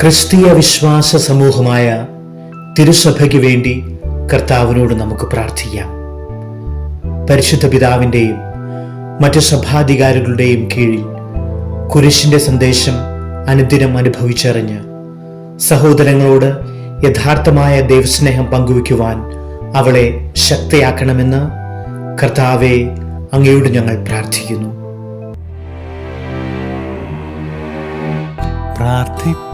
ക്രിസ്തീയ വിശ്വാസ സമൂഹമായ തിരുസഭയ്ക്ക് വേണ്ടി കർത്താവിനോട് നമുക്ക് പ്രാർത്ഥിക്കാം. പരിശുദ്ധ പിതാവിന്റെയും മറ്റ് സഭാധികാരികളുടെയും കീഴിൽ കുരിശിന്റെ സന്ദേശം അനുദിനം അനുഭവിച്ചറിഞ്ഞ് സഹോദരങ്ങളോട് യഥാർത്ഥമായ ദൈവസ്നേഹം പങ്കുവയ്ക്കുവാൻ അവളെ ശക്തയാക്കണമെന്ന് കർത്താവെ അങ്ങയോട് ഞങ്ങൾ പ്രാർത്ഥിക്കുന്നു. പ്രാർത്ഥിപ്പൂ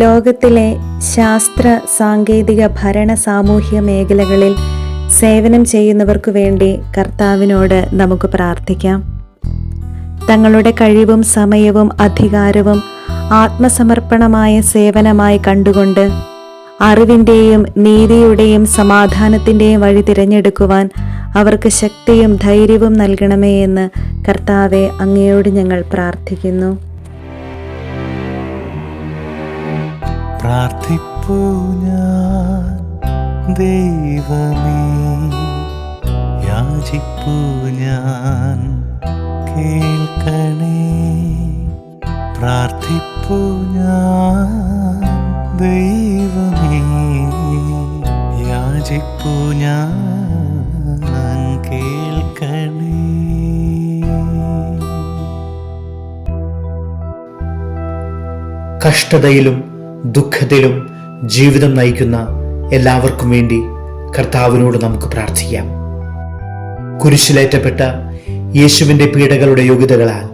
ലോകത്തിലെ ശാസ്ത്ര സാങ്കേതിക ഭരണ സാമൂഹ്യ മേഖലകളിൽ സേവനം ചെയ്യുന്നവർക്കു വേണ്ടി കർത്താവിനോട് നമുക്ക് പ്രാർത്ഥിക്കാം. തങ്ങളുടെ കഴിവും സമയവും അധികാരവും ആത്മസമർപ്പണമായ സേവനമായി കണ്ടുകൊണ്ട് അറിവിന്റെയും നീതിയുടെയും സമാധാനത്തിന്റെയും വഴി തിരഞ്ഞെടുക്കുവാൻ അവർക്ക് ശക്തിയും ധൈര്യവും നൽകണമേ എന്ന് കർത്താവെ അങ്ങയോട് ഞങ്ങൾ പ്രാർത്ഥിക്കുന്നു. പ്രാർത്ഥിപ്പൂ ഞാൻ. ദൈവമേ യാചിപ്പൂ ഞാൻ. കേൾക്കണേ പ്രാർത്ഥിപ്പൂ ഞാൻ. ദൈവമേ യാചിപ്പൂ ഞാൻ. കഷ്ടതയിലും ദുഃഖത്തിലും ജീവിതം നയിക്കുന്ന എല്ലാവർക്കും വേണ്ടി കർത്താവിനോട് നമുക്ക് പ്രാർത്ഥിക്കാം. കുരിശിലേറ്റപ്പെട്ട യേശുവിന്റെ പീഡകളുടെ യോഗ്യതകളാൽ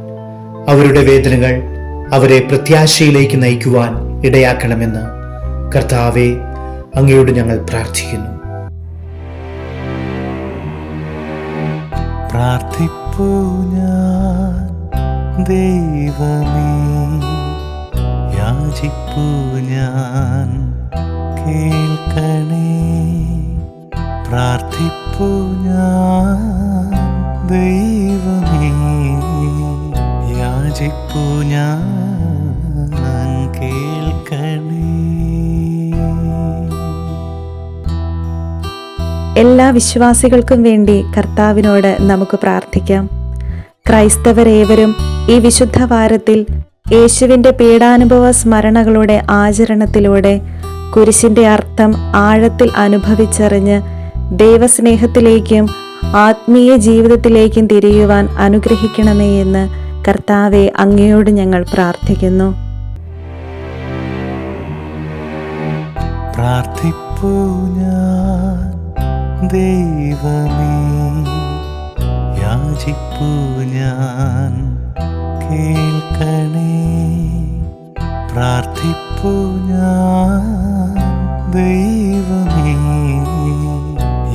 അവരുടെ വേദനകൾ അവരെ പ്രത്യാശയിലേക്ക് നയിക്കുവാൻ ഇടയാക്കണമെന്ന് കർത്താവെ അങ്ങയോട് ഞങ്ങൾ പ്രാർത്ഥിക്കുന്നു. പ്രാർത്ഥിപ്പൂ ഞാൻ ദൈവമേ. യാചിപ്പൂ ഞാൻ. കേൾക്കണേ. പ്രാർത്ഥിപ്പൂ ഞാൻ. ദൈവമേ യാചിപ്പൂ ഞാൻ. കേൾക്കണേ. എല്ലാ വിശ്വാസികൾക്കും വേണ്ടി കർത്താവിനോട് നമുക്ക് പ്രാർത്ഥിക്കാം. ക്രൈസ്തവരേവരും ഈ വിശുദ്ധ വാരത്തിൽ യേശുവിന്റെ പീഡാനുഭവ സ്മരണകളുടെ ആചരണത്തിലൂടെ കുരിശിന്റെ അർത്ഥം ആഴത്തിൽ അനുഭവിച്ചറിഞ്ഞ് ദൈവസ്നേഹത്തിലേക്കും ആത്മീയ ജീവിതത്തിലേക്കും തിരിയുവാൻ അനുഗ്രഹിക്കണമേ എന്ന് കർത്താവെ അങ്ങയോട് ഞങ്ങൾ പ്രാർത്ഥിക്കുന്നു. ദൈവമേ യാചിപ്പൂ ഞാൻ. കേൾക്കണേ. പ്രാർത്ഥിപ്പു ഞാൻ ദൈവമേ.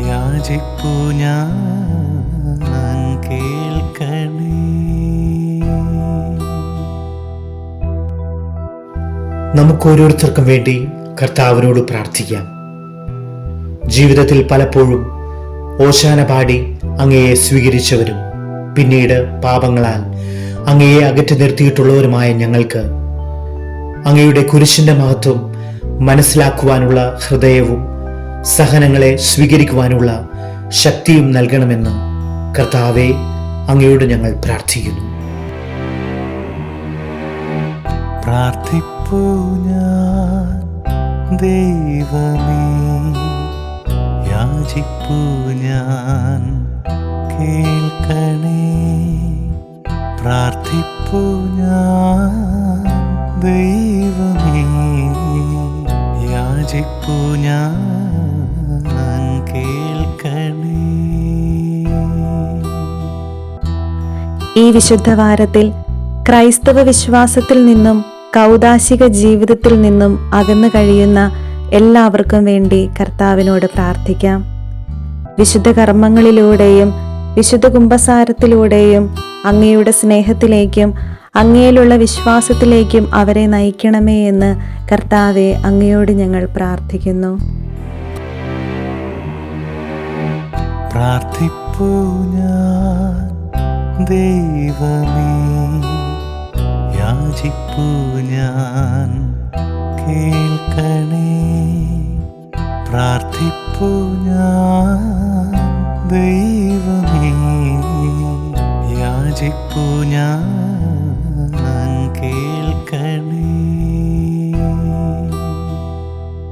യാചിപ്പു ഞാൻ കേൾക്കണേ. നമുക്ക് ഓരോരുത്തർക്കും വേണ്ടി കർത്താവിനോട് പ്രാർത്ഥിക്കാം. ജീവിതത്തിൽ പലപ്പോഴും ഓശാന പാടി അങ്ങയെ സ്വീകരിച്ചവരും പിന്നീട് പാപങ്ങളാൽ അങ്ങയെ അകറ്റി നിർത്തിയിട്ടുള്ളവരുമായ ഞങ്ങൾക്ക് അങ്ങയുടെ കുരിശിന്റെ മഹത്വം മനസ്സിലാക്കുവാനുള്ള ഹൃദയവും സഹനങ്ങളെ സ്വീകരിക്കുവാനുള്ള ശക്തിയും നൽകണമെന്ന് കർത്താവെ അങ്ങയോട് ഞങ്ങൾ പ്രാർത്ഥിക്കുന്നു. ദൈവമേ യാചിപ്പൂ ഞാൻ. പ്രാർത്ഥിപ്പൂ ഞാൻ ദൈവമേ യാചിപ്പൂ ഞാൻ കേൾക്കണേ. ഈ വിശുദ്ധ വാരത്തിൽ ക്രൈസ്തവ വിശ്വാസത്തിൽ നിന്നും കൗദാശിക ജീവിതത്തിൽ നിന്നും അകന്നു കഴിയുന്ന എല്ലാവർക്കും വേണ്ടി കർത്താവിനോട് പ്രാർത്ഥിക്കാം. വിശുദ്ധ കർമ്മങ്ങളിലൂടെയും വിശുദ്ധ കുംഭസാരത്തിലൂടെയും അങ്ങയുടെ സ്നേഹത്തിലേക്കും അങ്ങയിലുള്ള വിശ്വാസത്തിലേക്കും അവരെ നയിക്കണമേ എന്ന് കർത്താവെ അങ്ങയോട് ഞങ്ങൾ പ്രാർത്ഥിക്കുന്നു. ദൈവമേ കേൾക്കണേ. ഞാൻ